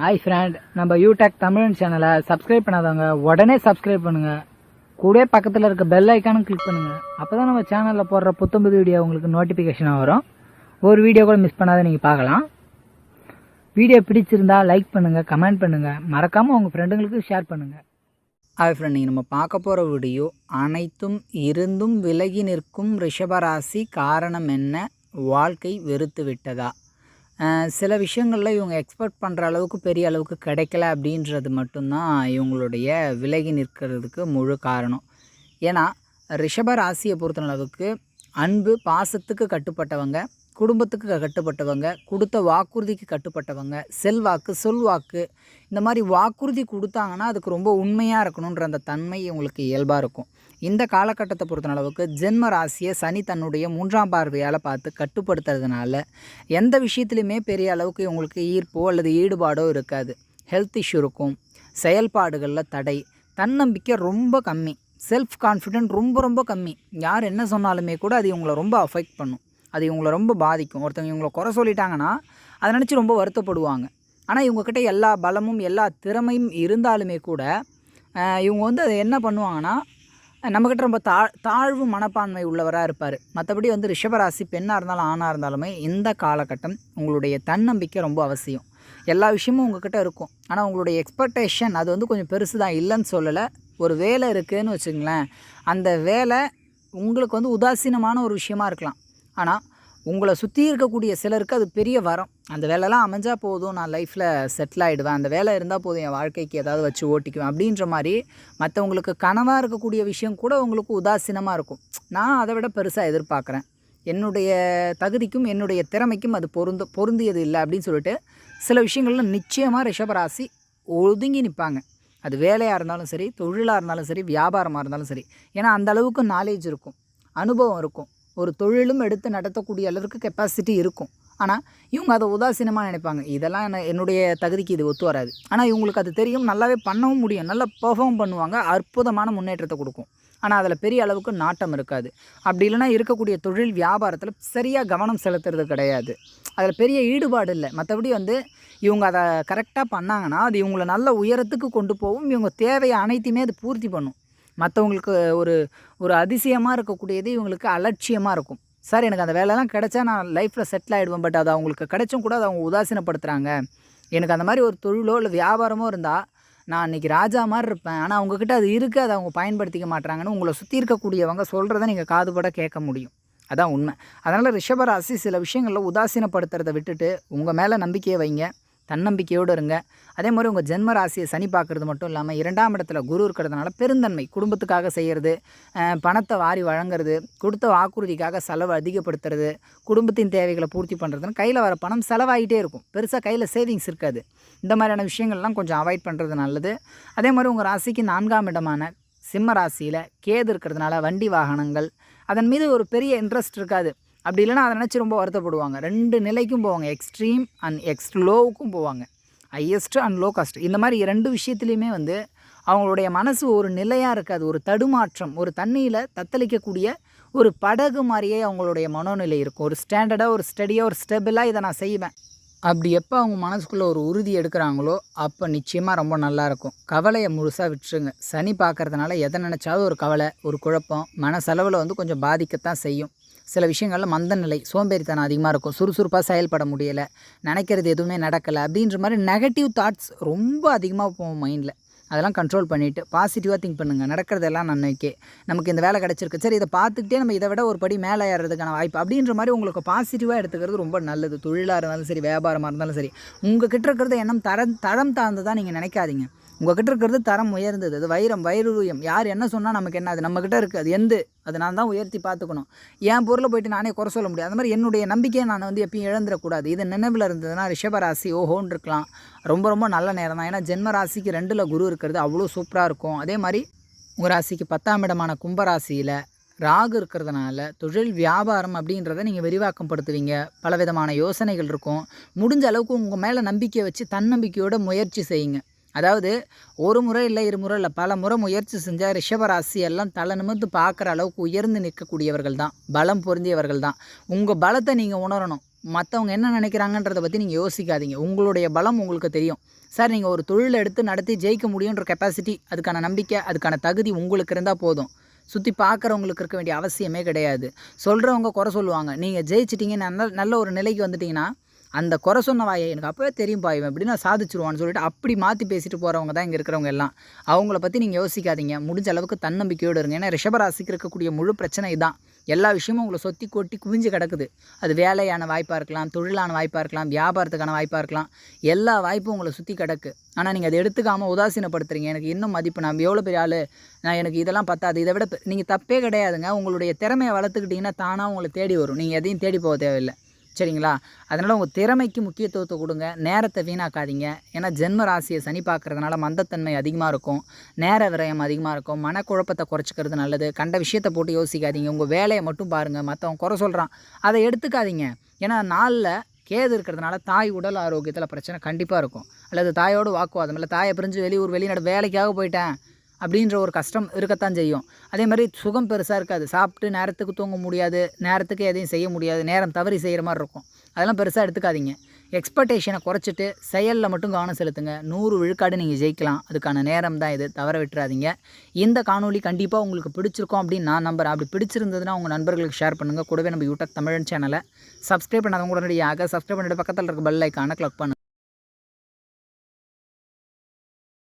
Hi friend நம்ம யூடெக் தமிழ் சேனலை subscribe பண்ணாதவங்க உடனே சப்ஸ்கிரைப் பண்ணுங்க. கூட பக்கத்தில் இருக்க பெல் ஐக்கானும் கிளிக் பண்ணுங்க. அப்பதான் நம்ம சேனலில் போடுற புத்தம்புது வீடியோ உங்களுக்கு நோட்டிஃபிகேஷனாக வரும். ஒரு வீடியோ கூட மிஸ் பண்ணாத நீங்கள் பார்க்கலாம். வீடியோ பிடிச்சிருந்தா லைக் பண்ணுங்கள் கமெண்ட் பண்ணுங்கள் மறக்காமல் உங்கள் ஃப்ரெண்டுங்களுக்கு ஷேர் பண்ணுங்கள் ஹாய் ஃப்ரெண்ட் நீங்கள் நம்ம பார்க்க போகிற வீடியோ அனைத்தும் இருந்தும் விலகி நிற்கும் ரிஷபராசி காரணம் என்ன? வாழ்க்கை வெறுத்து விட்டதா? சில விஷயங்களில் இவங்க எக்ஸ்பெக்ட் பண்ணுற அளவுக்கு பெரிய அளவுக்கு கிடைக்கல அப்படின்றது மட்டும்தான் இவங்களுடைய விலகி நிற்கிறதுக்கு முழு காரணம். ஏன்னா ரிஷப ராசியை பொறுத்த அளவுக்கு அன்பு பாசத்துக்கு கட்டுப்பட்டவங்க குடும்பத்துக்கு கட்டுப்பட்டவங்க கொடுத்த வாக்குறுதிக்கு கட்டுப்பட்டவங்க செல்வாக்கு சொல்வாக்கு இந்த மாதிரி வாக்குறுதி கொடுத்தாங்கன்னா அதுக்கு ரொம்ப உண்மையாக இருக்கணுன்ற அந்த தன்மை இவங்களுக்கு இயல்பாக இருக்கும். இந்த காலகட்டத்தை பொறுத்த அளவுக்கு ஜென்ம ராசியை சனி தன்னுடைய மூன்றாம் பார்வையால் பார்த்து கட்டுப்படுத்துறதுனால எந்த விஷயத்துலையுமே பெரிய அளவுக்கு இவங்களுக்கு ஈர்ப்போ அல்லது ஈடுபாடோ இருக்காது. ஹெல்த் இஷ்யூ இருக்கும். செயல்பாடுகளில் தடை. தன்னம்பிக்கை ரொம்ப கம்மி. செல்ஃப் கான்ஃபிடென்ட் ரொம்ப ரொம்ப கம்மி. யார் என்ன சொன்னாலுமே கூட அது இவங்களை ரொம்ப அஃபெக்ட் பண்ணும். அது இவங்களை ரொம்ப பாதிக்கும். ஒருத்தவங்க இவங்களை குறை சொல்லிட்டாங்கன்னா அதை நினச்சி ரொம்ப வருத்தப்படுவாங்க. ஆனால் இவங்கக்கிட்ட எல்லா பலமும் எல்லா திறமையும் இருந்தாலுமே கூட இவங்க வந்து அதை என்ன பண்ணுவாங்கன்னா நம்மக்கிட்ட ரொம்ப தா தாழ்வு மனப்பான்மை உள்ளவராக இருப்பார். மற்றபடி வந்து ரிஷபராசி பெண்ணாக இருந்தாலும் ஆணாக இருந்தாலுமே இந்த காலகட்டம் உங்களுடைய தன்னம்பிக்கை ரொம்ப அவசியம். எல்லா விஷயமும் உங்ககிட்ட இருக்கும். ஆனால் உங்களுடைய எக்ஸ்பெக்டேஷன் அது வந்து கொஞ்சம் பெருசு தான் இல்லைன்னு சொல்லலை. ஒரு வேலை இருக்குதுன்னு வச்சுங்களேன் அந்த வேலை உங்களுக்கு வந்து உதாசீனமான ஒரு விஷயமா இருக்கலாம். ஆனால் உங்களை சுற்றி இருக்கக்கூடிய சிலருக்கு அது பெரிய வரம். அந்த வேலைலாம் அமைஞ்சால் போதும் நான் லைஃப்பில் செட்டில் ஆகிடுவேன் அந்த வேலை இருந்தால் போதும் என் வாழ்க்கைக்கு ஏதாவது வச்சு ஓட்டிக்குவேன் அப்படின்ற மாதிரி மற்றவங்களுக்கு கனவாக இருக்கக்கூடிய விஷயம் கூட உங்களுக்கு உதாசீனமாக இருக்கும். நான் அதை விட பெருசாக எதிர்பார்க்குறேன். என்னுடைய தகுதிக்கும் என்னுடைய திறமைக்கும் அது பொருந்த பொருந்தியது இல்லை அப்படின்னு சொல்லிட்டு சில விஷயங்களில் நிச்சயமாக ரிஷபராசி ஒதுங்கி நிற்பாங்க அது வேலையாக இருந்தாலும் சரி தொழிலாக இருந்தாலும் சரி வியாபாரமாக இருந்தாலும் சரி. ஏன்னா அந்த அளவுக்கு நாலேஜ் இருக்கும் அனுபவம் இருக்கும். ஒரு தொழிலும் எடுத்து நடத்தக்கூடிய அளவுக்கு கெப்பாசிட்டி இருக்கும். ஆனால் இவங்க அதை உதாசீனமாக நினைப்பாங்க. இதெல்லாம் என்ன என்னுடைய தகுதிக்கு இது ஒத்து வராது. ஆனால் இவங்களுக்கு அது தெரியும். நல்லாவே பண்ணவும் முடியும். நல்லா பெர்ஃபார்ம் பண்ணுவாங்க. அற்புதமான முன்னேற்றத்தை கொடுக்கும். ஆனால் அதில் பெரிய அளவுக்கு நாட்டம் இருக்காது. அப்படி இல்லைன்னா இருக்கக்கூடிய தொழில் வியாபாரத்தில் சரியாக கவனம் செலுத்துறது கிடையாது. அதில் பெரிய ஈடுபாடு இல்லை. மற்றபடி வந்து இவங்க அதை கரெக்டாக பண்ணாங்கன்னா அது இவங்களை நல்ல உயரத்துக்கு கொண்டு போகும். இவங்க தேவையை அனைத்தையுமே அது பூர்த்தி பண்ணும். மற்றவங்களுக்கு ஒரு ஒரு அதிசயமாக இருக்கக்கூடியது இவங்களுக்கு அலட்சியமாக இருக்கும். சார் எனக்கு அந்த வேலைலாம் கிடச்சா நான் லைஃப்பில் செட்டில் ஆகிடுவேன் பட் அது அவங்களுக்கு கிடைச்சும் கூட அதை அவங்க உதாசீனப்படுத்துகிறாங்க எனக்கு அந்த மாதிரி ஒரு தொழிலோ இல்லை வியாபாரமோ இருந்தால் நான் அன்றைக்கி ராஜா மாதிரி இருப்பேன். ஆனால் அவங்கக்கிட்ட அது இருக்குது. அதை அவங்க பயன்படுத்திக்க மாட்றாங்கன்னு உங்களை சுற்றி இருக்கக்கூடியவங்க சொல்கிறத நீங்கள் காதுபட கேட்க முடியும். அதான் உண்மை. அதனால் ரிஷபராசி சில விஷயங்களில் உதாசீனப்படுத்துறதை விட்டுட்டு உங்கள் மேலே நம்பிக்கையை வைங்க. தன்னம்பிக்கையோடு இருங்க. அதே மாதிரி உங்கள் ஜென்ம ராசியை சனி பார்க்குறது மட்டும் இல்லாமல் இரண்டாம் இடத்துல குரு இருக்கிறதுனால பெருந்தன்மை குடும்பத்துக்காக செய்கிறது பணத்தை வாரி வழங்குறது கொடுத்த வாக்குறுதிக்காக செலவு அதிகப்படுத்துறது குடும்பத்தின் தேவைகளை பூர்த்தி பண்ணுறதுன்னு கையில் வர பணம் செலவாகிட்டே இருக்கும். பெருசாக கையில் சேவிங்ஸ் இருக்காது. இந்த மாதிரியான விஷயங்கள்லாம் கொஞ்சம் அவாய்ட் பண்ணுறது நல்லது. அதே மாதிரி உங்கள் ராசிக்கு நான்காம் இடமான சிம்ம ராசியில் கேது இருக்கிறதுனால வண்டி வாகனங்கள் அதன் மீது ஒரு பெரிய இன்ட்ரெஸ்ட் இருக்காது. அப்படி இல்லைன்னா அதை நினச்சி ரொம்ப வருத்தப்படுவாங்க. ரெண்டு நிலைக்கும் போவாங்க. எக்ஸ்ட்ரீம் அண்ட் எக்ஸ்ட் லோவுக்கும் போவாங்க. ஹையஸ்ட் அண்ட் லோ காஸ்ட் இந்த மாதிரி ரெண்டு விஷயத்துலையுமே வந்து அவங்களுடைய மனசு ஒரு நிலையாக இருக்காது. ஒரு தடுமாற்றம் ஒரு தண்ணியில் தத்தளிக்கக்கூடிய ஒரு படகு மாதிரியே அவங்களுடைய மனோநிலை இருக்கும். ஒரு ஸ்டாண்டர்டாக ஒரு ஸ்டடியாக ஒரு ஸ்டெபிளாக இதை நான் செய்வேன். அப்படி எப்போ அவங்க மனசுக்குள்ளே ஒரு உறுதி எடுக்கிறாங்களோ அப்போ நிச்சயமாக ரொம்ப நல்லாயிருக்கும் கவலையை முழுசாக விட்டுருங்க. சனி பார்க்கறதுனால எதை நினச்சாலும் ஒரு கவலை ஒரு குழப்பம் மனசளவில் வந்து கொஞ்சம் பாதிக்கத்தான் செய்யும். சில விஷயங்களில் மந்த நிலை சோம்பேறித்தனம் அதிகமாக இருக்கும் சுறுசுறுப்பாக செயல்பட முடியலை நினைக்கிறது எதுவுமே நடக்கலை அப்படின்ற மாதிரி நெகட்டிவ் தாட்ஸ் ரொம்ப அதிகமாக போகும் மைண்டில் அதெல்லாம் கண்ட்ரோல் பண்ணிவிட்டு பாசிட்டிவாக திங்க் பண்ணுங்கள் நடக்கிறதெல்லாம் நன்னைக்கே நமக்கு இந்த வேலை கிடச்சிருக்கு. சரி இதை பார்த்துக்கிட்டே நம்ம இதை விட ஒரு படி மேலே ஏறதுக்கான வாய்ப்பு அப்படின்ற மாதிரி உங்களுக்கு பாசிட்டிவாக எடுத்துக்கிறது ரொம்ப நல்லது. தொழிலாக இருந்தாலும் சரி வியாபாரமாக இருந்தாலும் சரி. உங்கள் கிட்ட இருக்கிறது எண்ணம் தரம் தரம் தாழ்ந்து தான் நீங்கள் நினைக்காதீங்க. உங்ககிட்ட இருக்கிறது தரம் உயர்ந்தது. அது வைரம் வைரூரியம். யார் என்ன சொன்னால் நமக்கு என்ன? அது நம்மக்கிட்ட இருக்குது அது எந்த? அதை நான் தான் உயர்த்தி பார்த்துக்கணும். என் பொருளை போயிட்டு நானே குறை சொல்ல முடியாது. அந்த மாதிரி என்னுடைய நம்பிக்கையை நான் வந்து எப்பயும் இழந்துடக்கூடாது. இது நினைவில் இருந்ததுன்னா ரிஷபராசி ஓஹோன்னு இருக்கலாம். ரொம்ப ரொம்ப நல்ல நேரம் தான். ஏன்னா ஜென்ம ராசிக்கு ரெண்டில் குரு இருக்கிறது அவ்வளோ சூப்பராக இருக்கும். அதே மாதிரி உங்கள் ராசிக்கு பத்தாம் இடமான கும்பராசியில் ராகு இருக்கிறதுனால தொழில் வியாபாரம் அப்படின்றத நீங்கள் விரிவாக்கம் படுத்துவீங்க பலவிதமான யோசனைகள் இருக்கும். முடிஞ்ச அளவுக்கு உங்கள் மேலே நம்பிக்கை வச்சு தன்னம்பிக்கையோட முயற்சி செய்யுங்க. அதாவது ஒரு முறை இல்லை இருமுறை இல்லை பல முறை முயற்சி செஞ்சால் ரிஷபராசி எல்லாம் தலை நிமிர்ந்து பார்க்குற அளவுக்கு உயர்ந்து நிற்கக்கூடியவர்கள் தான். பலம் பொருந்தியவர்கள் தான். உங்கள் பலத்தை நீங்கள் உணரணும். மற்றவங்க என்ன நினைக்கிறாங்கன்றதை பற்றி நீங்கள் யோசிக்காதீங்க. உங்களுடைய பலம் உங்களுக்கு தெரியும். சார் நீங்கள் ஒரு தொழில் எடுத்து நடத்தி ஜெயிக்க முடியுன்ற கெப்பாசிட்டி அதுக்கான நம்பிக்கை அதுக்கான தகுதி உங்களுக்கு இருந்தால் போதும். சுற்றி பார்க்குறவங்களுக்கு இருக்க வேண்டிய அவசியமே கிடையாது. சொல்கிறவங்க குறை சொல்லுவாங்க. நீங்கள் ஜெயிச்சிட்டிங்கன்னா நல்ல நல்ல ஒரு நிலைக்கு வந்துட்டிங்கன்னா அந்த குறை சொன்ன வாயை எனக்கு அப்போவே தெரியும்பா இவன் இப்படி நான் சாதிச்சிருவான்னு சொல்லிட்டு அப்படி மாற்றி பேசிட்டு போகிறவங்க தான் இங்கே இருக்கிறவங்க எல்லாம். அவங்கள பற்றி நீங்கள் யோசிக்காதீங்க. முடிஞ்ச அளவுக்கு தன்னம்பிக்கையோடு இருங்க. ஏன்னா ரிஷபராசிக்கு இருக்கக்கூடிய முழு பிரச்சனை இதுதான் எல்லா விஷயமும் உங்களை சொத்தி கொட்டி குவிஞ்சு கிடக்குது. அது வேலையான வாய்ப்பாக இருக்கலாம் தொழிலான வாய்ப்பாக இருக்கலாம் வியாபாரத்துக்கான வாய்ப்பாக இருக்கலாம். எல்லா வாய்ப்பும் உங்களை சுற்றி கிடக்கு. ஆனால் நீங்கள் அதை எடுத்துக்காமல் உதாசீனப்படுத்துறீங்க. எனக்கு இன்னும் மதிப்பு நான் எவ்வளோ பெரிய ஆள்? நான் எனக்கு இதெல்லாம் பத்தாது. இதை விட நீங்கள் தப்பே கிடையாதுங்க. உங்களுடைய திறமையை வளர்த்துக்கிட்டிங்கன்னா தானாக உங்களை தேடி வரும். நீங்கள் எதையும் தேடி போக தேவையில்லை. சரிங்களா? அதனால் உங்கள் திறமைக்கு முக்கியத்துவத்தை கொடுங்க. நேரத்தை வீணாக்காதீங்க. ஏன்னா ஜென்ம ராசியை சனி பார்க்கறதுனால மந்தத்தன்மை அதிகமாக இருக்கும். நேர விரயம் அதிகமாக இருக்கும். மனக்குழப்பத்தை குறைச்சிக்கிறது நல்லது. கண்ட விஷயத்தை போட்டு யோசிக்காதீங்க. உங்கள் வேலையை மட்டும் பாருங்கள் மற்றவங்க குறை சொல்கிறான் அதை எடுத்துக்காதீங்க. ஏன்னா நாளில் கேது இருக்கிறதுனால தாய் உடல் ஆரோக்கியத்தில் பிரச்சனை கண்டிப்பாக இருக்கும். அல்லது தாயோடு வாக்குவாதம். இல்லை தாயை பிரிஞ்சு வெளியூர் வெளிநாடு வேலைக்காக போயிட்டேன். அப்படின்ற ஒரு கஷ்டம் இருக்கத்தான் செய்யும். அதே மாதிரி சுகம் பெருசாக இருக்காது. சாப்பிட்டு நேரத்துக்கு தூங்க முடியாது. நேரத்துக்கு எதையும் செய்ய முடியாது. நேரம் தவறி செய்கிற மாதிரி இருக்கும். அதெல்லாம் பெருசாக எடுத்துக்காதீங்க. எக்ஸ்பெக்டேஷனை குறைச்சிட்டு செயலில் மட்டும் கவனம் செலுத்துங்க. நூறு விழுக்காடு நீங்கள் ஜெயிக்கலாம். அதுக்கான நேரம் தான் இது. தவற விட்டுறாதீங்க. இந்த காணொலி கண்டிப்பாக உங்களுக்கு பிடிச்சிருக்கும் அப்படின்னு நான் நம்புறேன். அப்படி பிடிச்சிருந்ததுன்னா உங்கள் நண்பர்களுக்கு ஷேர் பண்ணுங்கள் கூடவே நம்ம யூடியூப் தமிழ் சேனலை சப்ஸ்கிரைப் பண்ணாதவங்க உடனடியாக சப்ஸ்கிரைப் பண்ணிட்டு பக்கத்தில் இருக்க பெல் ஐக்கானை கிளிக் பண்ணுங்கள்